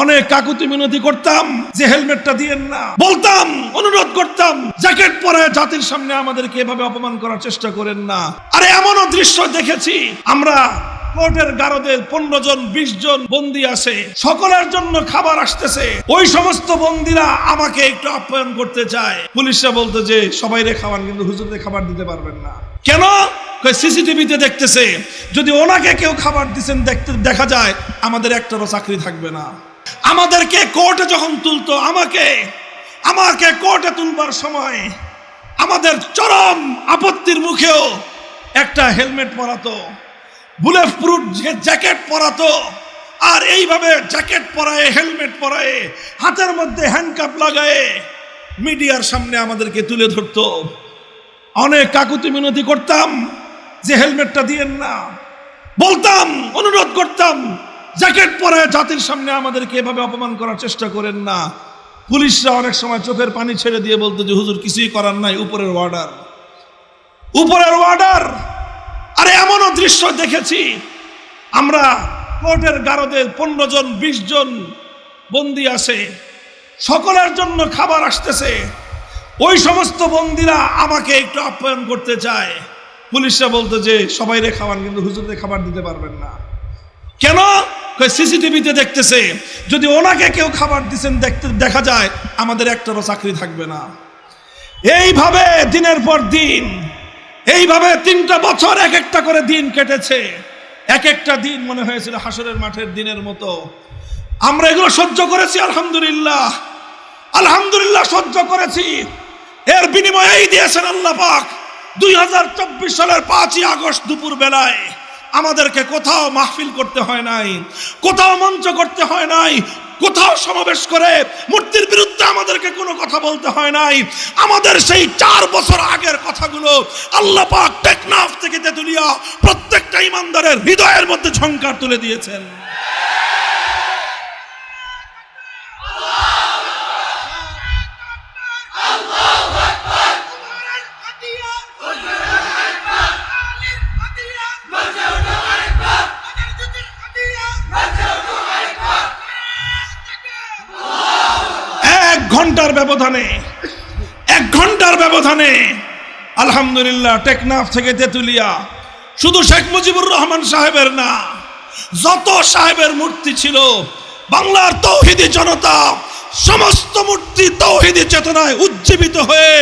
অনেক কাকুতি মিনতি করতাম, যে হেলমেটটা দিয়েন না। বলতাম, অনুরোধ করতাম, জ্যাকেট পরে জাতির সামনে আমাদেরকে এভাবে অপমান করার চেষ্টা করেন না। আরে এমনও দৃশ্য দেখেছি, আমরা কোর্টের গারদে পনেরো জন, বিশ জন বন্দি আছে, সকলের জন্য খাবার আসতেছে। ওই সমস্ত বন্দিরা আমাকে একটু আপ্যায়ন করতে চায়। পুলিশরা বলতো যে, সবাই রে কিন্তু হুজুরদের খাবার দিতে পারবেন না। কেন? সিসিটিভিতে দেখতেছে, যদি ওনাকে কেউ খাবার দিচ্ছেন দেখতে, দেখা যায়, আমাদের একটারও চাকরি থাকবে না। আমাদেরকে কোর্টে যখন তুলতো, আমাকে আমাকে কোর্টে তুলবার সময় আমাদের চরম আপত্তির মুখেও একটা হেলমেট পরাতো বুলেট প্রুফ জ্যাকেট পরাতো, আর এইভাবে জ্যাকেট পরায়, হেলমেট পরায়, হাতের মধ্যে হ্যান্ডকাপ লাগায় মিডিয়ার সামনে আমাদেরকে তুলে ধরতো। অনেক কাকুতি মিনতি করতাম যে হেলমেটটা দিয়েন না। বলতাম, অনুরোধ করতাম জ্যাকেট পরে জাতির সামনে আমাদেরকে এভাবে অপমান করার চেষ্টা করেন না। পুলিশরা অনেক সময় চোখের পানি ছেড়ে দিয়ে বলতো যে, হুজুর, কিছুই করার নাই, উপরের অর্ডার উপরের অর্ডার আরে এমনও দৃশ্য দেখেছি। আমরা কোর্টের গারদে পনেরো জন, বিশ জন বন্দি আছে। সকলের জন্য খাবার আসতেছে। ওই সমস্ত বন্দিরা আমাকে একটু আপ্যায়ন করতে চায়। পুলিশরা বলতো যে সবাই রে খাওয়ান, কিন্তু হুজুরদের খাবার দিতে পারবেন না। কেন? সিসিটিভিতে দেখতেছে, যদি ওনাকে কেউ খাবার দিচ্ছেন দেখতে, দেখা যায় আমাদের একটারও চাকরি থাকবে না। এইভাবে দিনের পর দিন, এইভাবে তিনটা বছর এক একটা করে দিন কেটেছে। এক একটা দিন মনে হয়েছিল হাসরের মাঠের দিনের মতো। আমরা এগুলো সহ্য করেছি, আলহামদুলিল্লাহ। আলহামদুলিল্লাহ সহ্য করেছি। এর বিনিময়েই দিয়েছেন আল্লাহ পাক দুই হাজার চব্বিশ সালের পাঁচই আগস্ট দুপুর বেলায় আমাদেরকে কোথাও মাহফিল করতে হয় নাই, কোথাও মঞ্চ করতে হয় নাই, কোথাও সমাবেশ করে মূর্তির বিরুদ্ধে আমাদেরকে কোনো কথা বলতে হয় নাই। আমাদের সেই চার বছর আগের কথাগুলো আল্লাহ পাক টেকনাফ থেকে তুলিয়া প্রত্যেকটা ইমানদারের হৃদয়ের মধ্যে ঝংকার তুলে দিয়েছেন। ঘণ্টার ব্যবধানে, এক ঘণ্টার ব্যবধানে, আলহামদুলিল্লাহ, টেকনাফ থেকে তেতুলিয়া, শুধু শেখ মুজিবুর রহমান সাহেবের না, যত সাহেবের মূর্তি ছিল, বাংলার তৌহিদি জনতা, সমস্ত মূর্তি তৌহিদি চেতনায় উজ্জীবিত হয়ে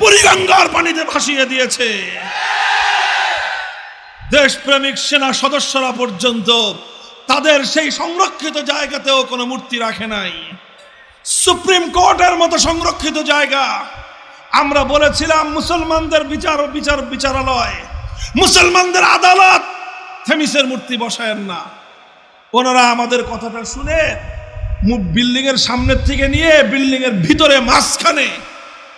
বুড়িগঙ্গার পানিতে ভাসিয়ে দিয়েছে। দেশপ্রেমিক সেনা সদস্যরা পর্যন্ত তাদের সেই সংরক্ষিত জায়গাতেও কোনো মূর্তি রাখে নাই। সুপ্রিম কোর্টের মতো সংরক্ষিত জায়গা। আমরা বলেছিলাম মুসলমানদের বিচার বিচার বিচারালয়। মুসলমানদের আদালত থেমিসের মূর্তি বসায়েন না। ওনারা আমাদের কথাটা শুনে বিল্ডিং এর সামনের থেকে নিয়ে বিল্ডিং এর ভিতরে মাঝখানে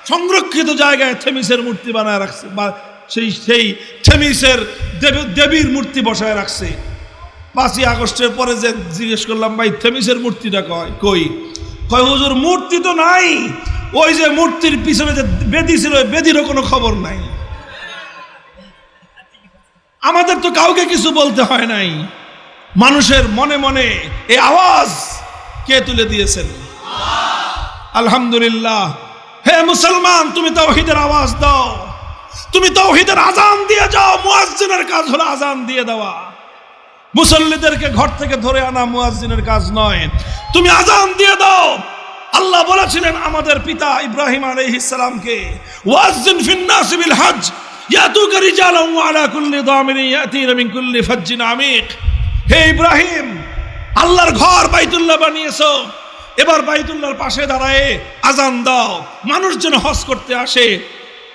সংরক্ষিত জায়গায় থেমিসের মূর্তি বানায় রাখছে বা সেই সেই থেমিসের দেবী- দেবীর মূর্তি বসায় রাখছে। পাঁচই আগস্টের পরে যে জিজ্ঞেস করলাম, ভাই, থেমিসের মূর্তিটা কয় কই? কয়, হুজুর, মূর্তি তো নাই। ওই যে মূর্তির পিছনে যে বেদি ছিল, ওই বেদিরও কোনো খবর নাই। আমাদের তো কাউকে কিছু বলতে হয় নাই। মানুষের মনে মনে এই আওয়াজ কে তুলে দিয়েছেন? আলহামদুলিল্লাহ। হে মুসলমান, তুমি তাওহীদের আওয়াজ দাও। তুমি তাওহীদের আজান দিয়ে যাও, মুয়াজ্জিনের কাজ হলো আজান দিয়ে দেওয়া। মুসল্লিদেরকে ঘর থেকে ধরে আনা মুয়াজ্জিনের কাজ নয়। তুমি আজান দিয়ে দাও। আল্লাহ বলেছিলেন, আমাদের পিতা ইব্রাহিম আলাইহিস সালামকে, ওয়াজ্জিন ফিন নাস বিল হজ ইয়াতুকা রিজালান ওয়া আলা কুল্লি দামিন ইয়াতিনা মিন কুল্লি ফাজ্জিন আমিক। হে ইব্রাহিম, আল্লাহর ঘর বাইতুল্লাহ বানিয়েছো। এবার বাইতুল্লাহর পাশে দাঁড়ায় আজান দাও। মানুষ যেন হজ করতে আসে।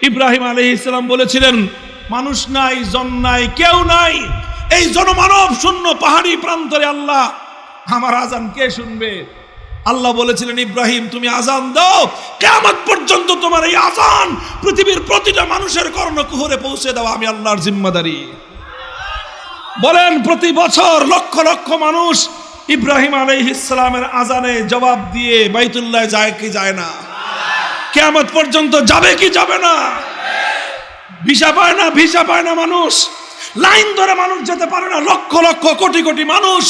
ইব্রাহিম আলাইহিস সালাম বলেছিলেন, মানুষ নাই, জন নাই, কেউ নাই। এই জনমানব শূন্য পাহাড়ি প্রান্তরে আল্লাহ, আমার আজান কে শুনবে? আল্লাহ বলেছিলেন, ইব্রাহিম, তুমি আজান দাও। কেমন পর্যন্ত তোমার এই আজান পৃথিবীর প্রতিটা মানুষের কর্ণকুহরে পৌঁছে দাও, আমি আল্লাহর জিম্মাদারি। বলেন, প্রতি বছর লক্ষ লক্ষ মানুষ ইব্রাহিম আলাইহিসসালামের আজানে জবাব দিয়ে বাইতুল্লাহ যায় কি যায় না। কেয়ামত পর্যন্ত যাবে কি যাবে না? ভিসা পায় না, ভিসা পায় না মানুষ। লাইন ধরে মানুষ যেতে পারে না, লক্ষ লক্ষ কোটি কোটি মানুষ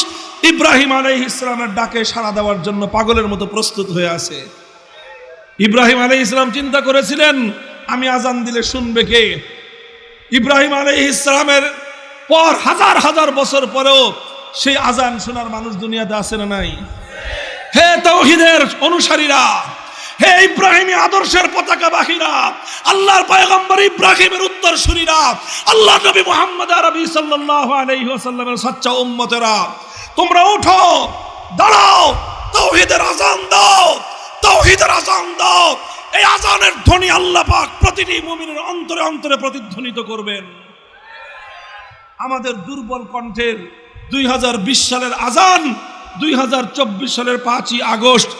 ইব্রাহিম আলাই ইসলামের ডাকে সাড়া দেওয়ার জন্য পাগলের মতো প্রস্তুত হয়ে আছে। ইব্রাহিম আলাই ইসলাম চিন্তা করেছিলেন, আমি আজান দিলে শুনবে কে? ইব্রাহিম আলাই ইসলামের পর হাজার হাজার বছর পরেও সেই আজান শোনার মানুষ দুনিয়াতে আছে না নাই? হে তৌহিদের অনুসারীরা, হে ইব্রাহিমী আদর্শের পতাকা বাহিরা আল্লাহর পয়গম্বর ইব্রাহিমের উত্তর শুনিরা আল্লাহ নবী মুহাম্মদ আরবি সাল্লাল্লাহু আলাইহি সচ্চা উম্মতেরা, তোমরা উঠো, দাঁড়াও তৌহিদের আজান দাও তৌহিদের আজান দাও। এই আজানের ধ্বনি আল্লাহ পাক প্রতিটি মুমিনের অন্তরে অন্তরে প্রতিধ্বনিত করবেন। আমাদের দুর্বল কণ্ঠের দুই হাজার বিশ সালের আজান দুই হাজার চব্বিশ সালের পাঁচই আগস্ট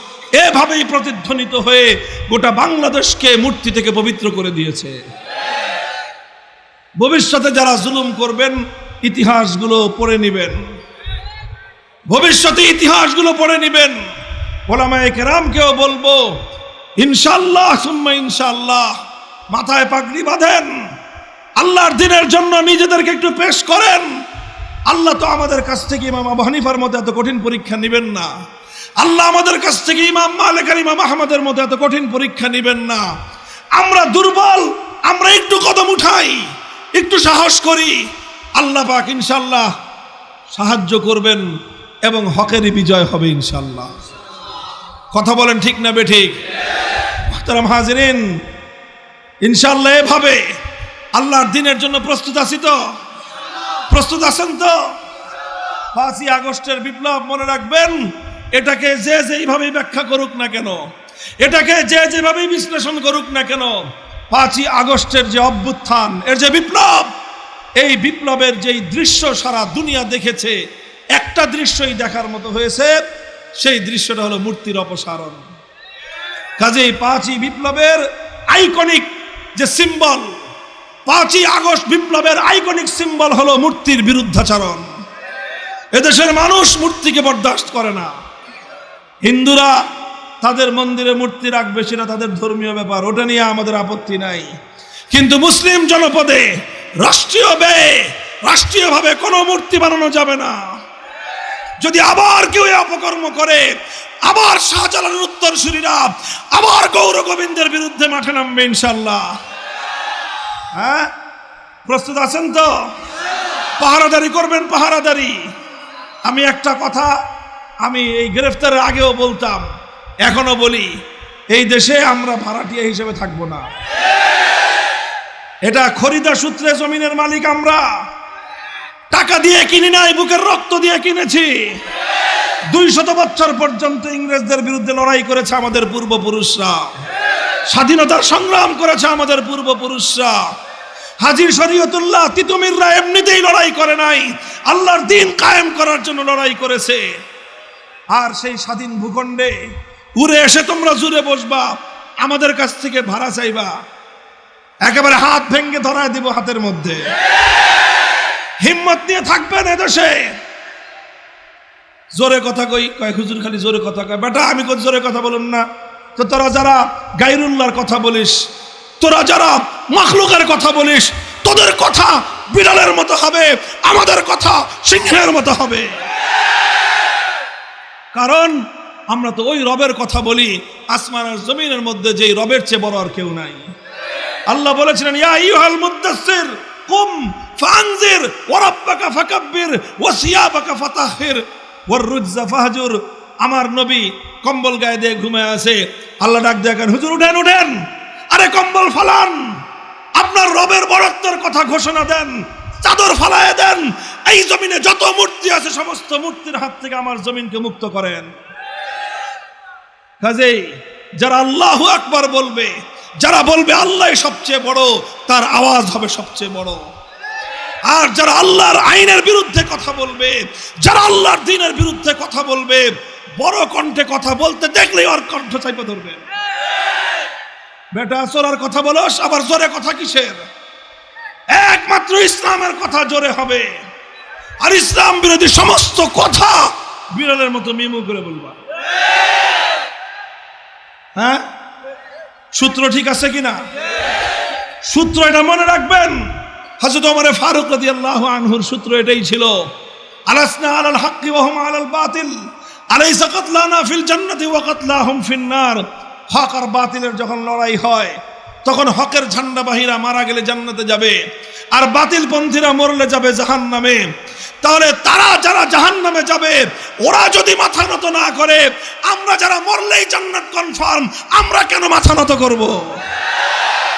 এভাবেই প্রতিধ্বনিত হয়ে গোটা বাংলাদেশকে মূর্তি থেকে পবিত্র করে দিয়েছে। ভবিষ্যতে যারা জুলুম করবেন, ইতিহাসগুলো পড়ে নেবেন। ভবিষ্যতে ইতিহাসগুলো পড়ে নেবেন। ওলামায়ে কেরামকেও বলব ইনশাল্লাহ সুম্মা ইনশাল্লাহ মাথায় পাগড়ি বাঁধেন। আল্লাহর দিনের জন্য নিজেদেরকে একটু পেশ করেন। আল্লাহ তো আমাদের কাছ থেকে ইমাম আবু হানিফার মতো এত কঠিন পরীক্ষা নেবেন না। আল্লাহ আমাদের কাছ থেকে ইমাম মালিক আর ইমাম আহমদের মতো এত কঠিন পরীক্ষা নেবেন না। আমরা দুর্বল, আমরা একটু কদম উঠাই। একটু সাহস করি। আল্লাহ পাক ইনশাল্লাহ সাহায্য করবেন এবং হকেরই বিজয় হবে ইনশাল্লাহ কথা বলেন ঠিক না বে ঠিক? মোহতারাম হাজিরিন ইনশাল্লাহ এভাবে আল্লাহর দিনের জন্য প্রস্তুত আছি তো? প্রস্তুত আছেন তো? পাঁচই আগস্টের বিপ্লব মনে রাখবেন, এটাকে যে যেইভাবে ব্যাখ্যা করুক না কেন, এটাকে যে যেভাবেই বিশ্লেষণ করুক না কেন পাঁচই আগস্টের যে অভ্যুত্থান, এর যে বিপ্লব, এই বিপ্লবের যেই দৃশ্য সারা দুনিয়া দেখেছে, একটা দৃশ্যই দেখার মতো হয়েছে, সেই দৃশ্যটা হলো মূর্তির অপসারণ। কাজেই পাঁচই বিপ্লবের আইকনিক যে সিম্বল, পাঁচই আগস্ট বিপ্লবের আইকনিক সিম্বল হলো মূর্তির বিরুদ্ধাচরণ। এদেশের মানুষ মূর্তিকে বরদাস্ত করে না। হিন্দুরা তাদের মন্দিরে মূর্তি রাখবে সেটা তাদের ধর্মীয় ব্যাপার, ওটা নিয়ে আমাদের আপত্তি নাই। কিন্তু মুসলিম জনপদে, রাষ্ট্রীয় ব্যয়ে, রাষ্ট্রীয়ভাবে কোনো মূর্তি বানানো যাবে না। যদি আবার কেউ অপকর্ম করে, আবার শাহজালালের উত্তরসূরিরা, আবার গৌর গোবিন্দের বিরুদ্ধে মাঠে নামবে ইনশাল্লাহ হ্যাঁ? প্রস্তুত আছেন তো? পাহারাদারি করবেন পাহারাদারি। আমি একটা কথা, আমি এই গ্রেফতারের আগেও বলতাম এখনও বলি, এই দেশে আমরা ভাড়াটিয়া হিসেবে থাকব না। এটা খরিদা সূত্রে জমিনের মালিক আমরা। টাকা দিয়ে কিনি নাই, বুকের রক্ত দিয়ে কিনেছি। দুই শত বছর পর্যন্ত ইংরেজদের বিরুদ্ধে লড়াই করেছে আমাদের পূর্বপুরুষরা। স্বাধীনতার সংগ্রাম করেছে আমাদের পূর্বপুরুষরা। হাজির শরীয়তুল্লাহ তিতুমিররা এমনিতেই লড়াই করে নাই। আল্লাহর দিন কায়েম করার জন্য লড়াই করেছে। আর সেই স্বাধীন ভূখণ্ডে উড়ে এসে তোমরা জুড়ে বসবা, আমাদের কাছ থেকে ভাড়া চাইবা। একেবারে হাত ভেঙ্গে ধরায় দিব হাতের মধ্যে। হিম্মত নিয়ে থাকবেন এদেশে। জোরে কথা কই, কয় হুজুর খালি জোরে কথা কয়। বেটা, আমি কই জোরে কথা বলুন না? তো তোরা যারা গাইরুল্লাহর কথা বলিস, তোরা যারা মাখলুকের কথা বলিস, তোদের কথা বিড়ালের মতো হবে, আমাদের কথা সিংহের মতো হবে। কারণ আমরা তো ওই রবের কথা বলি আসমান আর জমিনের মধ্যে যেই রবের চেয়ে বড় আর কেউ নাই। আল্লাহ বলেছিলেন, ইয়া ইউহাল কুম ফানজির, ওয়া রাব্বাকা ফাকাব্বির, ওয়া সিয়াবাকা ফাতাহির ওয়ার রুজজা ফাহজুর। আমার নবী কম্বল গায়ে দিয়ে ঘুমায় আছে। আল্লাহ ডাক দেখেন হুজুর, উঠেন উঠেন। আরে কম্বল ফালান। আপনার রবের বড়ত্বের কথা ঘোষণা দেন, চাদর ফালায় দেন। এই জমিনে যত মূর্তি আছে, সমস্ত মূর্তির হাত থেকে আমার জমিনকে মুক্ত করেন। কাজেই যারা আল্লাহ আকবার বলবে, যারা বলবে আল্লাহ সবচেয়ে বড়, তার আওয়াজ হবে সবচেয়ে বড়। আর যারা আল্লাহর আইনের বিরুদ্ধে কথা বলবে, যারা আল্লাহর দিনের বিরুদ্ধে কথা বলবে, বড় কণ্ঠে কথা বলতে দেখলেই ওর কণ্ঠ চাইপে ধরবে। বেটা চোরার কথা বলস, আবার জোরে কথা কিসের? একমাত্র ইসলামের কথা জোরে হবে। আর ইসলাম বিরোধী সমস্ত কথা বিড়ালের মতো মিমু করে বলবা। হ্যাঁ? সূত্র ঠিক আছে কিনা? সূত্র এটা মনে রাখবেন? হাজরত ওমরে ফারুক রাদিয়াল্লাহু আনহুর সূত্র এটাই ছিল। আলাসনা আলাল হাক্কি ওয়া হুম আলাল বাতিল। আলাইসা কাতলানা ফিল জান্নাতি ওয়া কাতলাহুম ফিন নার। হক আর বাতিলের যখন লড়াই হয়, তখন হকের ঝান্ডাবাহীরা মারা গেলে জান্নাতে যাবে। আর বাতিল পন্থীরা মরলে যাবে জাহান নামে তাহলে তারা যারা জাহান নামে যাবে, ওরা যদি মাথা নত না করে, আমরা যারা মরলেই জান্নাত কনফার্ম আমরা কেন মাথা নত করব?